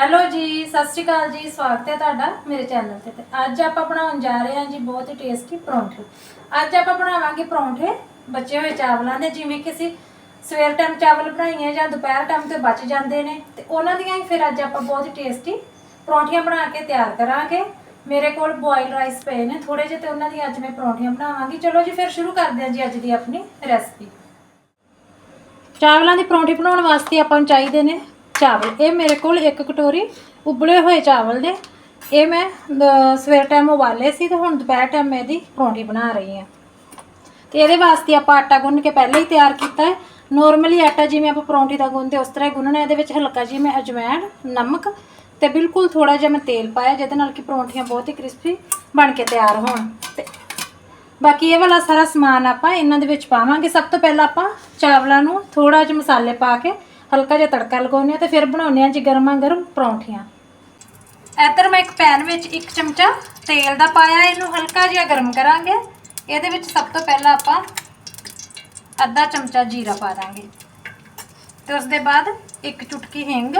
Hello ਜੀ, ਸਤਿ ਸ਼੍ਰੀ ਅਕਾਲ ਜੀ, ਸਵਾਗਤ ਹੈ ਤੁਹਾਡਾ ਮੇਰੇ ਚੈਨਲ ਤੇ ਤੇ ਅੱਜ ਆਪਾਂ ਬਣਾਉਣ ਜਾ ਰਹੇ ਹਾਂ ਜੀ ਬਹੁਤ ਹੀ ਟੇਸਟੀ ਪਰੌਂਠੇ। ਅੱਜ ਆਪਾਂ ਬਣਾਵਾਂਗੇ ਪਰੌਂਠੇ ਬਚੇ ਹੋਏ ਚਾਵਲਾਂ ਦੇ, ਜਿਵੇਂ ਕਿ ਅਸੀਂ ਸਵੇਰ ਟਾਈਮ ਚਾਵਲ ਬਣਾਈਏ ਜਾਂ ਦੁਪਹਿਰ ਟਾਈਮ ਤੇ ਬਚ ਜਾਂਦੇ ਨੇ, ਤੇ ਉਹਨਾਂ ਦੀਆਂ ਹੀ ਫਿਰ ਅੱਜ ਆਪਾਂ ਬਹੁਤ ਹੀ ਟੇਸਟੀ ਪਰੌਂਠੀਆਂ ਬਣਾ ਕੇ ਤਿਆਰ ਕਰਾਂਗੇ। ਮੇਰੇ ਕੋਲ ਬੋਇਲ ਰਾਈਸ ਪਏ ਨੇ ਥੋੜੇ ਜਿਹੇ ਤੇ ਉਹਨਾਂ ਦੀਆਂ ਅੱਜ ਮੈਂ ਪਰੌਂਠੀਆਂ ਬਣਾਵਾਂਗੀ। ਚਲੋ ਜੀ, ਫਿਰ ਸ਼ੁਰੂ ਕਰਦੇ ਹਾਂ ਜੀ ਅੱਜ ਦੀ ਆਪਣੀ ਰੈਸਪੀ ਚਾਵਲਾਂ ਦੀ ਪਰੌਂਠੀ ਬਣਾਉਣ ਵਾਸਤੇ ਆਪਾਂ ਨੂੰ ਚਾਹੀਦੇ ਨੇ ਚਾਵਲ। ਇਹ ਮੇਰੇ ਕੋਲ ਇੱਕ ਕਟੋਰੀ ਉਬਲੇ ਹੋਏ ਚਾਵਲ ਨੇ। ਇਹ ਮੈਂ ਅਹ, ਸਵੇਰ ਟਾਈਮ ਉਬਾਲੇ ਸੀ ਤੇ ਹੁਣ ਦੁਪਹਿਰ ਟਾਈਮ ਮੈਂ ਇਹਦੀ ਪਰੌਂਠੀ ਬਣਾ ਰਹੀ ਹਾਂ। ਤੇ ਇਹਦੇ ਵਾਸਤੇ ਆਪਾਂ ਆਟਾ ਗੁੰਨ ਕੇ ਪਹਿਲਾਂ ਹੀ ਤਿਆਰ ਕੀਤਾ ਹੈ। ਨੋਰਮਲੀ ਆਟਾ ਜਿਵੇਂ ਆਪਾਂ ਪਰੌਂਠੀ ਦਾ ਗੁੰਨਦੇ ਉਸ ਤਰ੍ਹਾਂ ਹੀ ਗੁੰਨਣਾ ਇਹਦੇ ਵਿੱਚ ਹਲਕਾ ਜਿਹਾ ਮੈਂ ਅਜਵਾਇਣ ਨਮਕ ਤੇ ਬਿਲਕੁਲ ਥੋੜਾ ਜਿਹਾ ਮੈਂ ਤੇਲ ਪਾਇਆ ਜਿਹਦੇ ਨਾਲ ਕਿ ਪਰੌਂਠੀਆਂ ਬਹੁਤ ਹੀ ਕ੍ਰਿਸਪੀ ਬਣ ਕੇ ਤਿਆਰ ਹੋਣ। ਤੇ ਬਾਕੀ ਇਹ ਵਾਲਾ ਸਾਰਾ ਸਮਾਨ ਆਪਾਂ ਇਹਨਾਂ ਦੇ ਵਿੱਚ ਪਾਵਾਂਗੇ। ਸਭ ਤੋਂ ਪਹਿਲਾਂ ਆਪਾਂ ਚਾਵਲਾਂ ਨੂੰ ਥੋੜਾ ਜਿਹਾ ਮਸਾਲੇ ਪਾ ਕੇ ਹਲਕਾ ਜਿਹਾ ਤੜਕਾ ਲਗਾਉਂਦੇ ਆ ਤੇ ਫਿਰ ਬਣਾਉਂਦੇ ਆ ਜੀ ਗਰਮਾ ਗਰਮ ਪਰੌਂਠੀਆਂ। ਇੱਧਰ ਮੈਂ ਇੱਕ ਪੈਨ ਵਿੱਚ ਇੱਕ ਚਮਚਾ ਤੇਲ ਦਾ ਪਾਇਆ, ਇਹਨੂੰ ਹਲਕਾ ਜਿਹਾ ਗਰਮ ਕਰਾਂਗੇ। ਇਹਦੇ ਵਿੱਚ ਸਭ ਤੋਂ ਪਹਿਲਾਂ ਆਪਾਂ ਅੱਧਾ ਚਮਚਾ ਜੀਰਾ ਪਾ ਦਾਂਗੇ। ਤੇ ਉਸ ਦੇ ਬਾਅਦ ਇੱਕ ਚੁਟਕੀ ਹਿੰਗ।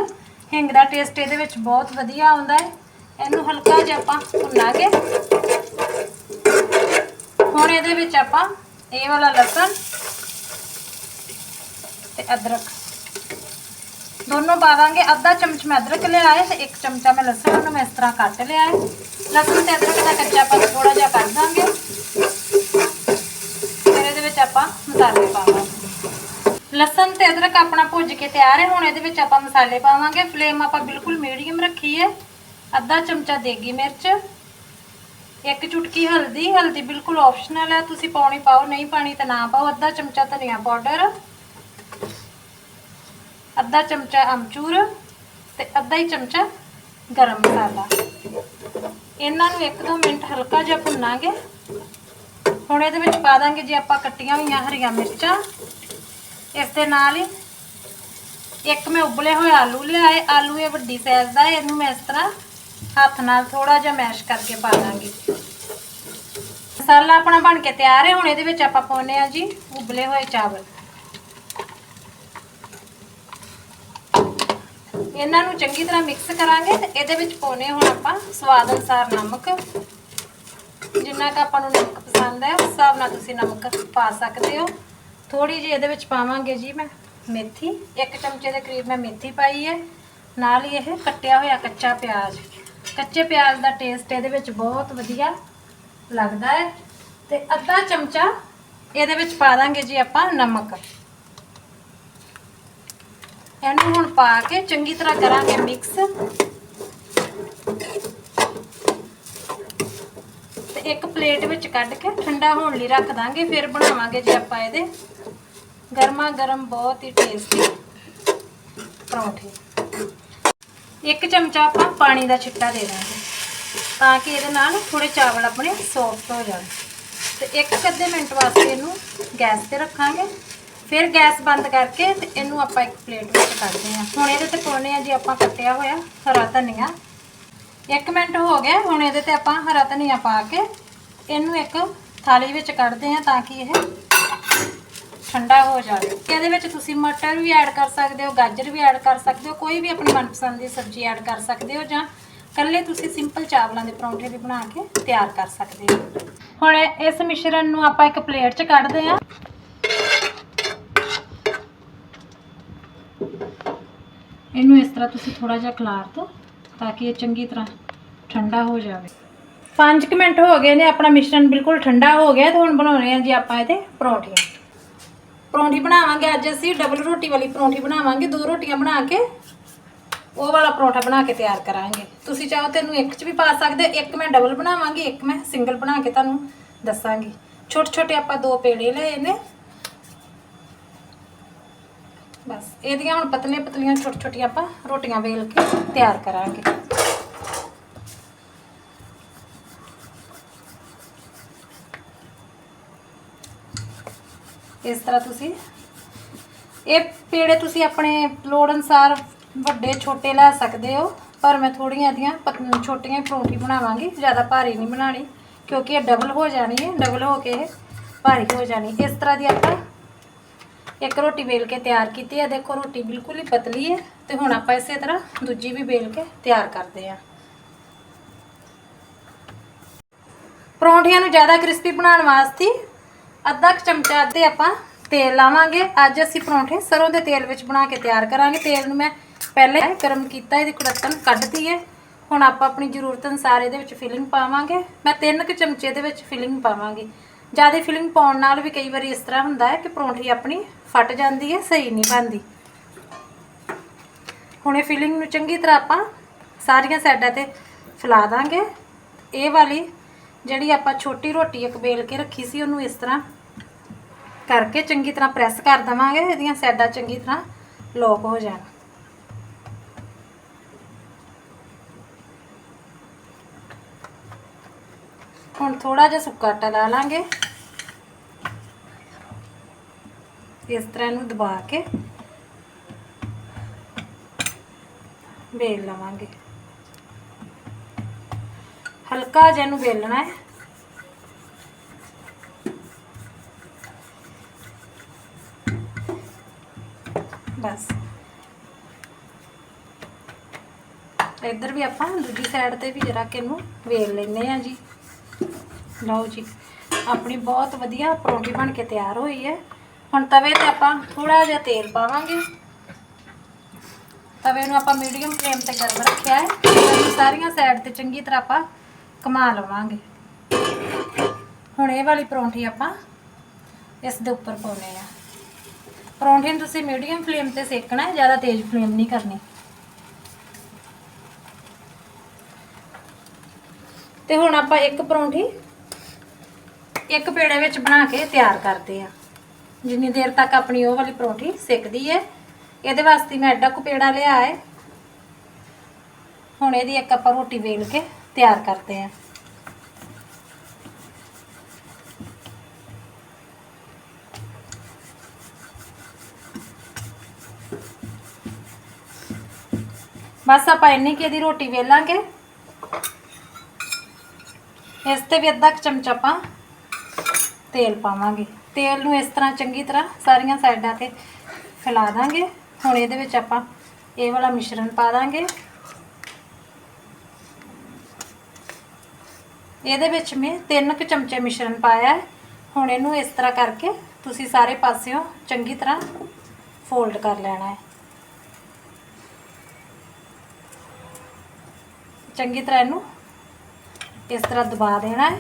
ਹਿੰਗ ਦਾ ਟੇਸਟ ਇਹਦੇ ਵਿੱਚ ਬਹੁਤ ਵਧੀਆ ਆਉਂਦਾ ਹੈ। ਇਹਨੂੰ ਹਲਕਾ ਜਿਹਾ ਆਪਾਂ ਭੁੰਨਾਂਗੇ। ਹੁਣ ਇਹਦੇ ਵਿੱਚ ਆਪਾਂ ਇਹ ਵਾਲਾ ਲਸਣ ਤੇ ਅਦਰਕ ਦੋਨੋਂ ਪਾਵਾਂਗੇ ਅੱਧਾ ਚਮਚ ਮੈਂ ਅਦਰਕ ਲਿਆ ਹੈ ਤੇ ਇੱਕ ਚਮਚਾ ਮੈਂ ਲਸਣ, ਉਹਨੂੰ ਮੈਂ ਇਸ ਤਰ੍ਹਾਂ ਕੱਟ ਲਿਆ ਹੈ। ਲਸਣ ਤੇ ਅਦਰਕ ਦਾ ਕੱਚਾਪਨ ਥੋੜਾ ਜਿਹਾ ਕੱਢ ਦਾਂਗੇ। ਫਿਰ ਇਹਦੇ ਵਿੱਚ ਆਪਾਂ ਮਸਾਲੇ ਪਾਵਾਂਗੇ ਲਸਣ ਤੇ ਅਦਰਕ ਆਪਣਾ ਭੁੱਜ ਕੇ ਤਿਆਰ ਹੈ, ਹੁਣ ਇਹਦੇ ਵਿੱਚ ਆਪਾਂ ਮਸਾਲੇ ਪਾਵਾਂਗੇ। ਫਲੇਮ ਆਪਾਂ ਬਿਲਕੁਲ ਮੀਡੀਅਮ ਰੱਖੀ ਹੈ। ਅੱਧਾ ਚਮਚਾ ਦੇਗੀ ਮਿਰਚ, ਇੱਕ ਚੁਟਕੀ ਹਲਦੀ। ਹਲਦੀ ਬਿਲਕੁਲ ਆਪਸ਼ਨਲ ਹੈ, ਤੁਸੀਂ ਪਾਉਣੀ ਪਾਓ, ਨਹੀਂ ਪਾਣੀ ਤਾਂ ਨਾ ਪਾਓ। ਅੱਧਾ ਚਮਚਾ ਧਨੀਆ ਪਾਊਡਰ ਅੱਧਾ ਚਮਚਾ ਅਮਚੂਰ ਤੇ ਅੱਧਾ ਹੀ ਚਮਚਾ ਗਰਮ ਮਸਾਲਾ। ਇਹਨਾਂ ਨੂੰ 1-2 ਮਿੰਟ ਹਲਕਾ ਜਿਹਾ ਭੁੰਨਾਂਗੇ। ਹੁਣ ਇਹਦੇ ਵਿੱਚ ਪਾ ਦਾਂਗੇ ਜੀ ਆਪਾਂ ਕੱਟੀਆਂ ਹੋਈਆਂ ਹਰੀਆਂ ਮਿਰਚਾਂ। ਇਸ ਦੇ ਨਾਲ ਹੀ ਇੱਕ ਮੈਂ ਉਬਲੇ ਹੋਏ ਆਲੂ ਲਿਆਏ। ਆਲੂ ਇਹ ਵੱਡੀ ਸਾਈਜ਼ ਦਾ, ਇਹਨੂੰ ਮੈਂ ਇਸ ਤਰ੍ਹਾਂ ਹੱਥ ਨਾਲ ਥੋੜਾ ਜਿਹਾ ਮੈਸ਼ ਕਰਕੇ ਪਾ ਦਾਂਗੀ। ਮਸਾਲਾ ਆਪਣਾ ਬਣ ਕੇ ਤਿਆਰ ਹੈ। ਹੁਣ ਇਹਦੇ ਵਿੱਚ ਆਪਾਂ ਪਾਉਨੇ ਆ ਜੀ ਉਬਲੇ ਹੋਏ ਚਾਵਲ। ਇਹਨਾਂ ਨੂੰ ਚੰਗੀ ਤਰ੍ਹਾਂ ਮਿਕਸ ਕਰਾਂਗੇ ਤੇ ਇਹਦੇ ਵਿੱਚ ਪਾਉਨੇ ਹੁਣ ਆਪਾਂ ਸਵਾਦ ਅਨੁਸਾਰ ਨਮਕ। ਜਿੰਨਾ ਕੁ ਆਪਾਂ ਨੂੰ ਨਮਕ ਪਸੰਦ ਹੈ, ਉਸ ਹਿਸਾਬ ਨਾਲ ਤੁਸੀਂ ਨਮਕ ਪਾ ਸਕਦੇ ਹੋ। ਥੋੜੀ ਜਿਹੀ ਇਹਦੇ ਵਿੱਚ ਪਾਵਾਂਗੇ ਜੀ ਮੈਂ ਮੇਥੀ। ਇੱਕ ਚਮਚੇ ਦੇ ਕਰੀਬ ਮੈਂ ਮੇਥੀ ਪਾਈ ਹੈ। ਨਾਲ ਹੀ ਇਹ ਕੱਟਿਆ ਹੋਇਆ ਕੱਚਾ ਪਿਆਜ਼। ਕੱਚੇ ਪਿਆਜ਼ ਦਾ ਟੇਸਟ ਇਹਦੇ ਵਿੱਚ ਬਹੁਤ ਵਧੀਆ ਲੱਗਦਾ ਹੈ। ਤੇ ਅੱਧਾ ਚਮਚਾ ਇਹਦੇ ਵਿੱਚ ਪਾ ਦਾਂਗੇ ਜੀ ਆਪਾਂ ਨਮਕ। ਇਹਨੂੰ ਹੁਣ ਪਾ ਕੇ ਚੰਗੀ ਤਰ੍ਹਾਂ ਕਰਾਂਗੇ ਮਿਕਸ। ਤੇ ਇੱਕ ਪਲੇਟ ਵਿੱਚ ਕੱਢ ਕੇ ਠੰਡਾ ਹੋਣ ਲਈ ਰੱਖ ਦਾਂਗੇ, ਫਿਰ ਬਣਾਵਾਂਗੇ ਜੇ ਆਪਾਂ ਇਹਦੇ। ਗਰਮਾ ਗਰਮ ਬਹੁਤ ਹੀ ਟੇਸਟੀ ਪਰੌਂਠੇ। ਇੱਕ ਚਮਚਾ ਆਪਾਂ ਪਾਣੀ ਦਾ ਛਿੱਟਾ ਦੇ ਦਾਂਗੇ, ਤਾਂ ਕਿ ਇਹਦੇ ਨਾਲ ਥੋੜੇ ਚਾਵਲ ਆਪਣੇ ਸੌਫਟ ਹੋ ਜਾਣ। ਤੇ ਇੱਕ ਅੱਧੇ ਮਿੰਟ ਵਾਸਤੇ ਇਹਨੂੰ ਗੈਸ ਤੇ ਰੱਖਾਂਗੇ। ਫਿਰ ਗੈਸ ਬੰਦ ਕਰਕੇ ਤੇ ਇਹਨੂੰ ਆਪਾਂ ਇੱਕ ਪਲੇਟ ਵਿੱਚ ਕੱਢਦੇ ਹਾਂ। ਹੁਣ ਇਹਦੇ ਤੇ ਪਾਉਣੇ ਆ ਜੀ ਆਪਾਂ ਕੱਟਿਆ ਹੋਇਆ ਹਰਾ ਧਨੀਆ। ਇੱਕ ਮਿੰਟ ਹੋ ਗਿਆ, ਹੁਣ ਇਹਦੇ ਤੇ ਆਪਾਂ ਹਰਾ ਧਨੀਆ ਪਾ ਕੇ ਇਹਨੂੰ ਇੱਕ ਥਾਲੀ ਵਿੱਚ ਕੱਢਦੇ ਹਾਂ ਤਾਂ ਕਿ ਇਹ ਠੰਡਾ ਹੋ ਜਾਵੇ। ਇਹਦੇ ਵਿੱਚ ਤੁਸੀਂ ਮਟਰ ਵੀ ਐਡ ਕਰ ਸਕਦੇ ਹੋ, ਗਾਜਰ ਵੀ ਐਡ ਕਰ ਸਕਦੇ ਹੋ, ਕੋਈ ਵੀ ਆਪਣੀ ਮਨਪਸੰਦ ਦੀ ਸਬਜ਼ੀ ਐਡ ਕਰ ਸਕਦੇ ਹੋ ਜਾਂ ਕੱਲੇ ਤੁਸੀਂ ਸਿੰਪਲ ਚਾਵਲਾਂ ਦੇ ਪਰੌਂਠੇ ਵੀ ਬਣਾ ਕੇ ਤਿਆਰ ਕਰ ਸਕਦੇ ਹੋ। ਹੁਣ ਇਸ ਮਿਸ਼ਰਣ ਨੂੰ ਆਪਾਂ ਇੱਕ ਪਲੇਟ 'ਚ ਕੱਢਦੇ ਹਾਂ। ਇਹਨੂੰ ਇਸ ਤਰ੍ਹਾਂ ਤੁਸੀਂ ਥੋੜਾ ਜਿਹਾ ਖਲਾਰ ਦਿਓ ਤਾਂ ਕਿ ਇਹ ਚੰਗੀ ਤਰ੍ਹਾਂ ਠੰਡਾ ਹੋ ਜਾਵੇ। 5 ਮਿੰਟ ਹੋ ਗਏ ਨੇ, ਆਪਣਾ ਮਿਸ਼ਰਣ ਬਿਲਕੁਲ ਠੰਡਾ ਹੋ ਗਿਆ ਤੇ ਹੁਣ ਬਣਾਉਣੇ ਆ ਜੀ ਆਪਾਂ ਇਹਦੇ ਪਰੌਂਠੀਆਂ। ਪਰੌਂਠੀ ਬਣਾਵਾਂਗੇ, ਅੱਜ ਅਸੀਂ ਡਬਲ ਰੋਟੀ ਵਾਲੀ ਪਰੌਂਠੀ ਬਣਾਵਾਂਗੇ, ਦੋ ਰੋਟੀਆਂ ਬਣਾ ਕੇ, ਉਹ ਵਾਲਾ ਪਰੌਂਠਾ ਬਣਾ ਕੇ ਤਿਆਰ ਕਰਾਂਗੇ। ਤੁਸੀਂ ਚਾਹੋ ਤੈਨੂੰ ਇੱਕ 'ਚ ਵੀ ਪਾ ਸਕਦੇ, ਇੱਕ ਮੈਂ ਡਬਲ ਬਣਾਵਾਂਗੀ, ਇੱਕ ਮੈਂ ਸਿੰਗਲ ਬਣਾ ਕੇ ਤੁਹਾਨੂੰ ਦੱਸਾਂਗੀ। ਛੋਟੇ ਛੋਟੇ ਆਪਾਂ ਦੋ ਪੇੜੇ ਲਏ ਨੇ ਬਸ, ਇਹਦੀਆਂ ਹੁਣ ਪਤਲੀਆਂ ਪਤਲੀਆਂ ਛੋਟੇ ਛੋਟੀਆਂ ਆਪਾਂ ਰੋਟੀਆਂ ਵੇਲ ਕੇ ਤਿਆਰ ਕਰਾਂਗੇ। ਇਸ ਤਰ੍ਹਾਂ ਤੁਸੀਂ, ਇਹ ਪੇੜੇ ਤੁਸੀਂ ਆਪਣੇ ਲੋੜ ਅਨਸਾਰ ਵੱਡੇ, ਛੋਟੇ ਲੈ ਸਕਦੇ ਹੋ, ਪਰ ਮੈਂ ਥੋੜੀਆਂ ਦੀਆਂ ਪਤ- ਛੋਟੀਆਂ ਹੀ ਪਰੌਂਠੀ ਬਣਾਵਾਂਗੀ, ਜ਼ਿਆਦਾ ਭਾਰੀ ਨਹੀਂ ਬਣਾਣੀ ਕਿਉਂਕਿ ਇਹ ਡਬਲ ਹੋ ਜਾਣੀ ਹੈ ਡਬਲ ਹੋ ਕੇ ਇਹ ਭਾਰੀ ਹੋ ਜਾਣੀ। ਇਸ ਤਰ੍ਹਾਂ ਦੀ ਆਪਾਂ ਇੱਕ ਰੋਟੀ ਵੇਲ ਕੇ ਤਿਆਰ ਕੀਤੀ ਹੈ ਦੇਖੋ, ਰੋਟੀ ਬਿਲਕੁਲ ਹੀ ਪਤਲੀ ਹੈ ਤੇ ਹੁਣ ਆਪਾਂ ਇਸੇ ਤਰ੍ਹਾਂ ਦੂਜੀ ਵੀ ਵੇਲ ਕੇ ਤਿਆਰ ਕਰਦੇ ਹਾਂ। ਪਰੌਂਠਿਆਂ ਨੂੰ ਜ਼ਿਆਦਾ ਕ੍ਰਿਸਪੀ ਬਣਾਉਣ ਵਾਸਤੇ ਅੱਧਾ ਕੁ ਚਮਚਾ ਅੱਧੇ ਆਪਾਂ ਤੇਲ ਲਾਵਾਂਗੇ। ਅੱਜ ਅਸੀਂ ਪਰੌਂਠੇ ਸਰੋਂ ਦੇ ਤੇਲ ਵਿੱਚ ਬਣਾ ਕੇ ਤਿਆਰ ਕਰਾਂਗੇ। ਤੇਲ ਨੂੰ ਮੈਂ ਪਹਿਲੇ ਗਰਮ ਕੀਤਾ, ਇਹਦੀ ਕੁੜੱਤਨ ਕੱਢਤੀ ਹੈ। ਹੁਣ ਆਪਾਂ ਆਪਣੀ ਜ਼ਰੂਰਤ ਅਨੁਸਾਰ ਇਹਦੇ ਵਿੱਚ ਫਿਲਿੰਗ ਪਾਵਾਂਗੇ। ਮੈਂ ਤਿੰਨ ਕੁ ਚਮਚੇ ਦੇ ਵਿੱਚ ਫਿਲਿੰਗ ਪਾਵਾਂਗੀ। ਜ਼ਿਆਦਾ ਫਿਲਿੰਗ ਪਾਉਣ ਨਾਲ ਵੀ ਕਈ ਵਾਰੀ ਇਸ ਤਰ੍ਹਾਂ ਹੁੰਦਾ ਹੈ ਕਿ ਪਰੌਂਠੀ ਆਪਣੀ ਫਟ ਜਾਂਦੀ ਹੈ, ਸਹੀ ਨਹੀਂ ਬਣਦੀ। ਹੁਣ ਇਹ ਫਿਲਿੰਗ ਨੂੰ ਚੰਗੀ ਤਰ੍ਹਾਂ ਆਪਾਂ ਸਾਰੀਆਂ ਸਾਈਡਾਂ ਤੇ ਫੈਲਾ ਦਾਂਗੇ। ਇਹ ਵਾਲੀ ਜਿਹੜੀ ਆਪਾਂ ਛੋਟੀ ਰੋਟੀ ਇੱਕ ਬੇਲ ਕੇ ਰੱਖੀ ਸੀ, ਉਹਨੂੰ ਇਸ ਤਰ੍ਹਾਂ ਕਰਕੇ ਚੰਗੀ ਤਰ੍ਹਾਂ ਪ੍ਰੈਸ ਕਰ ਦਵਾਂਗੇ, ਇਹਦੀਆਂ ਸਾਈਡਾਂ ਚੰਗੀ ਤਰ੍ਹਾਂ ਲੋਕ ਹੋ ਜਾਣ। ਹੁਣ ਥੋੜਾ ਜਿਹਾ ਸੁੱਕਾ ਆਟਾ ਲਾ ਲਾਂਗੇ। ਇਸ ਤਰ੍ਹਾਂ ਇਹਨੂੰ ਦਬਾ ਕੇ ਵੇਲ ਲਵਾਂਗੇ। ਹਲਕਾ ਜਿਹਾ ਇਹਨੂੰ ਵੇਲਣਾ ਹੈ। ਬਸ। ਇੱਧਰ ਵੀ ਆਪਾਂ ਦੂਜੀ ਸਾਈਡ ਤੇ ਵੀ ਜਰਾ ਕਿ ਇਹਨੂੰ ਵੇਲ ਲੈਨੇ ਆ ਜੀ। ਲਓ ਜੀ, ਆਪਣੀ ਬਹੁਤ ਵਧੀਆ ਪਰੌਂਠੀ ਬਣ ਕੇ ਤਿਆਰ ਹੋਈ ਹੈ। ਹੁਣ ਤਵੇ ਤੇ ਆਪਾਂ ਥੋੜਾ ਜਿਹਾ ਤੇਲ ਪਾਵਾਂਗੇ। ਤਵੇ ਨੂੰ ਆਪਾਂ ਮੀਡੀਅਮ ਫਲੇਮ ਤੇ ਗਰਮ ਰੱਖਿਆ ਹੈ। ਸਾਰੀਆਂ ਸਾਈਡ ਤੇ ਚੰਗੀ ਤਰ੍ਹਾਂ ਆਪਾਂ ਕਮਾ ਲਵਾਂਗੇ। ਹੁਣ ਇਹ ਵਾਲੀ ਪਰੌਂਠੀ ਆਪਾਂ ਇਸ ਦੇ ਉੱਪਰ ਪਾਉਨੇ ਆ ਪਰੌਂਠੀ ਨੂੰ ਤੁਸੀਂ ਮੀਡੀਅਮ ਫਲੇਮ ਤੇ ਸੇਕਣਾ ਹੈ, ਜ਼ਿਆਦਾ ਤੇਜ਼ ਫਲੇਮ ਨਹੀਂ ਕਰਨੀ। ਤੇ ਹੁਣ ਆਪਾਂ ਇੱਕ ਪਰੌਂਠੀ ਇੱਕ ਪੇੜੇ ਵਿੱਚ ਬਣਾ ਕੇ ਤਿਆਰ ਕਰਦੇ ਆ। ਜਿੰਨੀ ਦੇਰ ਤੱਕ ਆਪਣੀ ਉਹ ਵਾਲੀ ਪਰੌਂਠੀ ਸਿੱਕਦੀ ਹੈ ਇਹਦੇ ਵਾਸਤੇ ਮੈਂ ਐਡਾ ਕੁ ਪੇੜਾ ਲਿਆ ਹੈ ਹੁਣ ਇਹਦੀ ਇੱਕ ਆਪਾਂ ਰੋਟੀ ਵੇਲ ਕੇ ਤਿਆਰ ਕਰਦੇ ਆ। ਬਸ ਆਪਾਂ ਇੰਨੀ ਕਿ ਇਹਦੀ ਰੋਟੀ ਵੇਲਾਂਗੇ। ਇਸ ਤੇ ਵੀ ਅੱਧਾ ਕੁ ਚਮਚਾ ਆਪਾਂ ਤੇਲ ਪਾਵਾਂਗੇ। ਤੇਲ ਨੂੰ ਇਸ ਤਰ੍ਹਾਂ ਚੰਗੀ ਤਰ੍ਹਾਂ ਸਾਰੀਆਂ ਸਾਈਡਾਂ ਤੇ ਫੈਲਾ ਦਾਂਗੇ। ਹੁਣ ਇਹਦੇ ਵਿੱਚ ਆਪਾਂ ਇਹ ਵਾਲਾ ਮਿਸ਼ਰਣ ਪਾ ਦਾਂਗੇ। ਇਹਦੇ ਵਿੱਚ ਮੈਂ ਤਿੰਨ ਕੁ ਚਮਚੇ ਮਿਸ਼ਰਣ ਪਾਇਆ ਹੈ। ਹੁਣ ਇਹਨੂੰ ਇਸ ਤਰ੍ਹਾਂ ਕਰਕੇ ਤੁਸੀਂ ਸਾਰੇ ਪਾਸਿਓਂ ਚੰਗੀ ਤਰ੍ਹਾਂ ਫੋਲਡ ਕਰ ਲੈਣਾ ਹੈ। ਚੰਗੀ ਤਰ੍ਹਾਂ ਇਹਨੂੰ ਇਸ ਤਰ੍ਹਾਂ ਦਬਾ ਦੇਣਾ ਹੈ।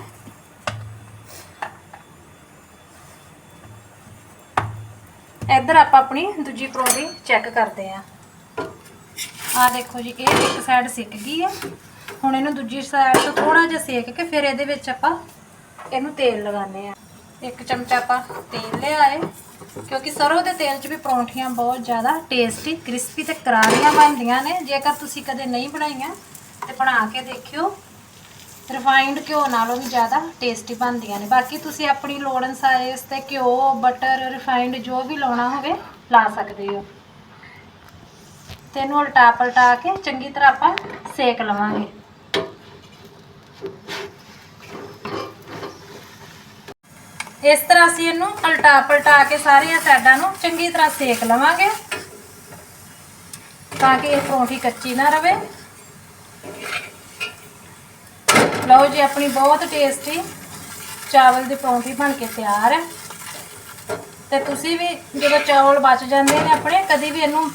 ਇੱਧਰ ਆਪਾਂ ਆਪਣੀ ਦੂਜੀ ਪਰੌਂਠੀ ਚੈੱਕ ਕਰਦੇ ਆਂ ਆ ਦੇਖੋ ਜੀ, ਇਹ ਇੱਕ ਸਾਈਡ ਸਿੱਕ ਗਈ ਹੈ ਹੁਣ ਇਹਨੂੰ ਦੂਜੀ ਸਾਈਡ ਤੋਂ ਥੋੜਾ ਜਿਹਾ ਸੇਕ ਕੇ ਫਿਰ ਇਹਦੇ ਵਿੱਚ ਆਪਾਂ ਇਹਨੂੰ ਤੇਲ ਲਗਾਉਂਦੇ ਆ ਇੱਕ ਚਮਚਾ ਆਪਾਂ ਤੇਲ ਲਿਆ ਹੈ ਕਿਉਂਕਿ ਸਰੋਂ ਦੇ ਤੇਲ 'ਚ ਵੀ ਪਰੌਂਠੀਆਂ ਬਹੁਤ ਜ਼ਿਆਦਾ ਟੇਸਟੀ ਕ੍ਰਿਸਪੀ ਤੇ ਕਰਾਰੀਆਂ ਬਣਦੀਆਂ ਨੇ। ਜੇਕਰ ਤੁਸੀਂ ਕਦੇ ਨਹੀਂ ਬਣਾਈਆਂ, ਤੇ ਬਣਾ ਕੇ ਦੇਖਿਓ। ਰਿਫਾਈਨਡ ਘਿਓ ਨਾਲੋਂ ਵੀ ਜ਼ਿਆਦਾ ਟੇਸਟੀ ਬਣਦੀਆਂ ਨੇ। ਬਾਕੀ ਤੁਸੀਂ ਆਪਣੀ ਲੋੜ ਅਨੁਸਾਰ ਇਸ ਤੇ ਘਿਓ ਬਟਰ ਰਿਫਾਈਨਡ ਜੋ ਵੀ ਲਾਉਣਾ ਹੋਵੇ ਲਾ ਸਕਦੇ ਹੋ। ਤੇ ਇਹਨੂੰ ਉਲਟਾ ਪਲਟਾ ਕੇ ਚੰਗੀ ਤਰ੍ਹਾਂ ਆਪਾਂ ਸੇਕ ਲਵਾਂਗੇ। ਇਸ ਤਰ੍ਹਾਂ ਅਸੀਂ ਇਹਨੂੰ ਉਲਟਾ ਪਲਟਾ ਕੇ ਸਾਰੀਆਂ ਸਾਈਡਾਂ ਨੂੰ ਚੰਗੀ ਤਰ੍ਹਾਂ ਸੇਕ ਲਵਾਂਗੇ। ਤਾਂ ਕਿ ਇਹ ਪਰੌਂਠੀ ਕੱਚੀ ਨਾ ਰਵੇ। ਲਓ ਜੀ, ਆਪਣੀ ਬਹੁਤ ਟੇਸਟੀ ਚਾਵਲ ਦੀ ਪਰੌਂਠੀ ਬਣ ਕੇ ਤਿਆਰ। ਹੈ ਤੇ ਤੁਸੀਂ ਵੀ ਜਦੋਂ ਚਾਵਲ ਬਚ ਜਾਂਦੇ ਨੇ ਆਪਣੇ, ਕਦੀ ਵੀ ਇਹਨੂੰ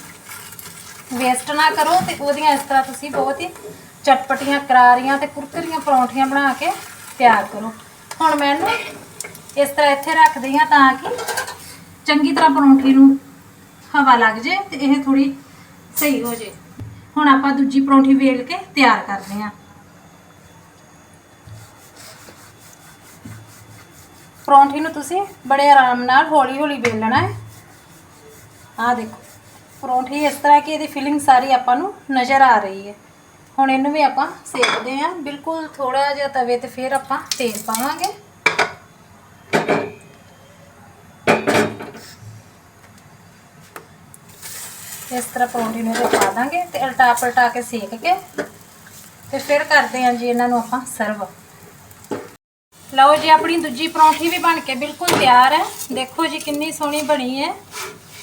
ਵੇਸਟ ਨਾ ਕਰੋ ਤੇ ਉਹਦੀਆਂ ਇਸ ਤਰ੍ਹਾਂ ਤੁਸੀਂ ਬਹੁਤ ਹੀ ਚਟਪਟੀਆਂ, ਕਰਾਰੀਆਂ ਤੇ ਕੁਰਕਰੀਆਂ ਪਰੌਂਠੀਆਂ ਬਣਾ ਕੇ ਤਿਆਰ ਕਰੋ। ਹੁਣ ਮੈਂ ਇਹਨੂੰ ਇਸ ਤਰ੍ਹਾਂ ਇੱਥੇ ਰੱਖਦੀ ਹਾਂ ਤਾਂ ਕਿ ਚੰਗੀ ਤਰ੍ਹਾਂ ਪਰੌਂਠੀ ਨੂੰ ਹਵਾ ਲੱਗ ਜੇ ਤੇ ਇਹ ਥੋੜੀ ਸਹੀ ਹੋ ਜੇ। ਹੁਣ ਆਪਾਂ ਦੂਜੀ ਪਰੌਂਠੀ ਵੇਲ ਕੇ ਤਿਆਰ ਕਰਦੇ ਹਾਂ। ਪਰੌਂਠੀ ਨੂੰ ਤੁਸੀਂ ਬੜੇ ਆਰਾਮ ਨਾਲ ਹੌਲੀ ਹੌਲੀ ਵੇਲਣਾ ਹੈ। ਆਹ ਦੇਖੋ, ਪਰੌਂਠੀ ਇਸ ਤਰ੍ਹਾਂ ਕਿ ਇਹਦੀ ਫਿਲਿੰਗ ਸਾਰੀ ਆਪਾਂ ਨੂੰ ਨਜ਼ਰ ਆ ਰਹੀ ਹੈ। ਹੁਣ ਇਹਨੂੰ ਵੀ ਆਪਾਂ ਸੇਕਦੇ ਹਾਂ। ਬਿਲਕੁਲ ਥੋੜਾ ਜਿਹਾ ਤਵੇ ਤੇ ਫਿਰ ਆਪਾਂ ਤੇਲ ਪਾਵਾਂਗੇ। ਇਸ ਤਰ੍ਹਾਂ ਪਰੌਂਠੀ ਨੂੰ ਇਹਦੇ ਪਾ ਦਾਂਗੇ ਤੇ ਉਲਟਾ ਪਲਟਾ ਕੇ ਸੇਕ ਕੇ ਤੇ ਫਿਰ ਕਰਦੇ ਹਾਂ ਜੀ ਇਹਨਾਂ ਨੂੰ ਆਪਾਂ ਸਰਵ ਲਓ ਜੀ, ਆਪਣੀ ਦੂਜੀ ਪਰੌਂਠੀ ਵੀ ਬਣ ਕੇ ਬਿਲਕੁਲ ਤਿਆਰ ਹੈ। ਦੇਖੋ ਜੀ, ਕਿੰਨੀ ਸੋਹਣੀ ਬਣੀ ਹੈ।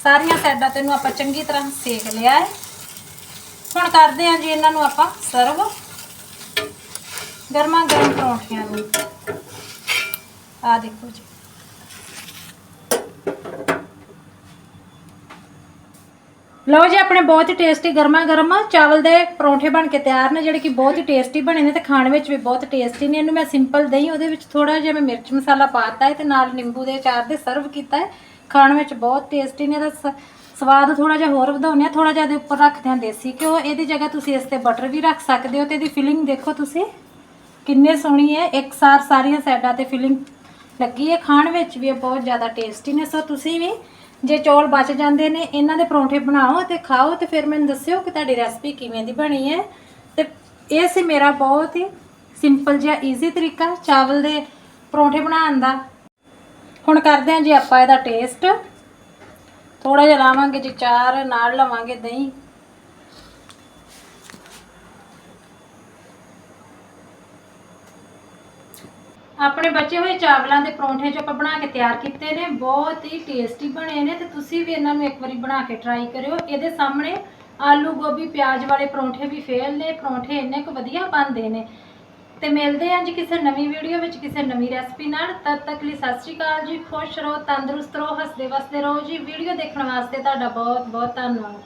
ਸਾਰੀਆਂ ਸਾਈਡਾਂ ਤੇ ਨੂੰ ਆਪਾਂ ਚੰਗੀ ਤਰ੍ਹਾਂ ਸੇਕ ਲਿਆ ਹੈ। ਹੁਣ ਕਰਦੇ ਹਾਂ ਜੀ, ਇਹਨਾਂ ਨੂੰ ਆਪਾਂ ਸਰਵ ਗਰਮਾ ਗਰਮ ਪਰੌਂਠਿਆਂ ਨੂੰ। ਆ ਦੇਖੋ ਜੀ। ਲਓ ਜੀ, ਆਪਣੇ ਬਹੁਤ ਹੀ ਟੇਸਟੀ ਗਰਮਾ ਗਰਮ ਚਾਵਲ ਦੇ ਪਰੌਂਠੇ ਬਣ ਕੇ ਤਿਆਰ ਨੇ, ਜਿਹੜੇ ਕਿ ਬਹੁਤ ਹੀ ਟੇਸਟੀ ਬਣੇ ਨੇ ਤੇ ਖਾਣ ਵਿੱਚ ਵੀ ਬਹੁਤ ਟੇਸਟੀ ਨੇ। ਇਹਨੂੰ ਮੈਂ ਸਿੰਪਲ ਦਹੀਂ, ਉਹਦੇ ਵਿੱਚ ਥੋੜਾ ਜਿਹਾ ਮੈਂ ਮਿਰਚ ਮਸਾਲਾ ਪਾਤਾ ਹੈ ਤੇ ਨਾਲ ਨਿੰਬੂ ਦੇ ਅਚਾਰ ਦੇ ਸਰਵ ਕੀਤਾ ਹੈ। ਖਾਣ ਵਿੱਚ ਬਹੁਤ ਟੇਸਟੀ ਨੇ, ਇਹਦਾ ਸ- ਸਵਾਦ ਥੋੜਾ ਜਿਹਾ ਹੋਰ ਵਧਾਉਂਦੇ ਆ ਥੋੜਾ ਜਿਹਾ ਦੇ ਉੱਪਰ ਰੱਖਦੇ ਆ ਦੇਸੀ ਘਿਓ। ਇਹਦੀ ਜਗ੍ਹਾ ਤੁਸੀਂ ਇਸ ਤੇ ਬਟਰ ਵੀ ਰੱਖ ਸਕਦੇ ਹੋ ਤੇ ਇਹਦੀ ਫਿਲਿੰਗ ਦੇਖੋ ਤੁਸੀਂ। ਕਿੰਨੇ ਸੋਹਣੀ ਹੈ। ਇੱਕ ਸਾਰ ਸਾਰੀਆਂ ਸਾਈਡਾਂ ਤੇ ਫਿਲਿੰਗ ਲੱਗੀ ਹੈ। ਖਾਣ ਵਿੱਚ ਵੀ ਇਹ ਬਹੁਤ ਜ਼ਿਆਦਾ ਟੇਸਟੀ ਨੇ। ਸੋ ਤੁਸੀਂ ਵੀ ਜੇ ਚੌਲ ਬਚ ਜਾਂਦੇ ਨੇ, ਇਹਨਾਂ ਦੇ ਪਰੌਂਠੇ ਬਣਾਓ ਤੇ ਖਾਓ ਤੇ ਫਿਰ ਮੈਨੂੰ ਦੱਸਿਓ ਕਿ ਤੁਹਾਡੀ ਰੈਸਪੀ ਕਿਵੇਂ ਦੀ ਬਣੀ ਹੈ। ਤੇ ਇਹ ਸੀ ਮੇਰਾ ਬਹੁਤ ਹੀ ਸਿੰਪਲ ਜਿਹਾ ਈਜ਼ੀ ਤਰੀਕਾ ਚਾਵਲ ਦੇ ਪਰੌਂਠੇ ਬਣਾਉਣ ਦਾ। ਹੁਣ ਕਰਦੇ ਹਾਂ ਜੀ ਆਪਾਂ ਇਹਦਾ ਟੇਸਟ ਥੋੜਾ ਜਿਹਾ ਲਾਵਾਂਗੇ ਜੀ, ਚਾਰ ਨਾਲ ਲਵਾਂਗੇ ਦਹੀਂ। ਆਪਣੇ ਬਚੇ ਹੋਏ ਚਾਵਲਾਂ ਦੇ ਪਰੌਂਠੇ ਜੋ ਆਪਾਂ ਬਣਾ ਕੇ ਤਿਆਰ ਕੀਤੇ ਨੇ, ਬਹੁਤ ਹੀ ਟੇਸਟੀ ਬਣੇ ਨੇ ਤੇ ਤੁਸੀਂ ਵੀ ਇਹਨਾਂ ਨੂੰ ਇੱਕ ਵਾਰੀ ਬਣਾ ਕੇ ਟਰਾਈ ਕਰਿਓ। ਇਹਦੇ ਸਾਹਮਣੇ ਆਲੂ ਗੋਭੀ ਪਿਆਜ਼ ਵਾਲੇ ਪਰੌਂਠੇ ਵੀ ਫੇਲ ਨੇ, ਪਰੌਂਠੇ ਇੰਨੇ ਕੁ ਵਧੀਆ ਬਣਦੇ ਨੇ। ਤੇ ਮਿਲਦੇ ਹਾਂ ਜੀ ਕਿਸੇ ਨਵੀਂ ਵੀਡੀਓ ਵਿੱਚ, ਕਿਸੇ ਨਵੀਂ ਰੈਸਪੀ ਨਾਲ। ਤਦ ਤੱਕ ਲਈ ਸਤਿ ਸ਼੍ਰੀ ਅਕਾਲ ਜੀ, ਖੁਸ਼ ਰਹੋ, ਤੰਦਰੁਸਤ ਰਹੋ, ਹੱਸਦੇ ਵਸਦੇ ਰਹੋ ਜੀ। ਵੀਡੀਓ ਦੇਖਣ ਵਾਸਤੇ ਤੁਹਾਡਾ ਬਹੁਤ ਬਹੁਤ ਧੰਨਵਾਦ।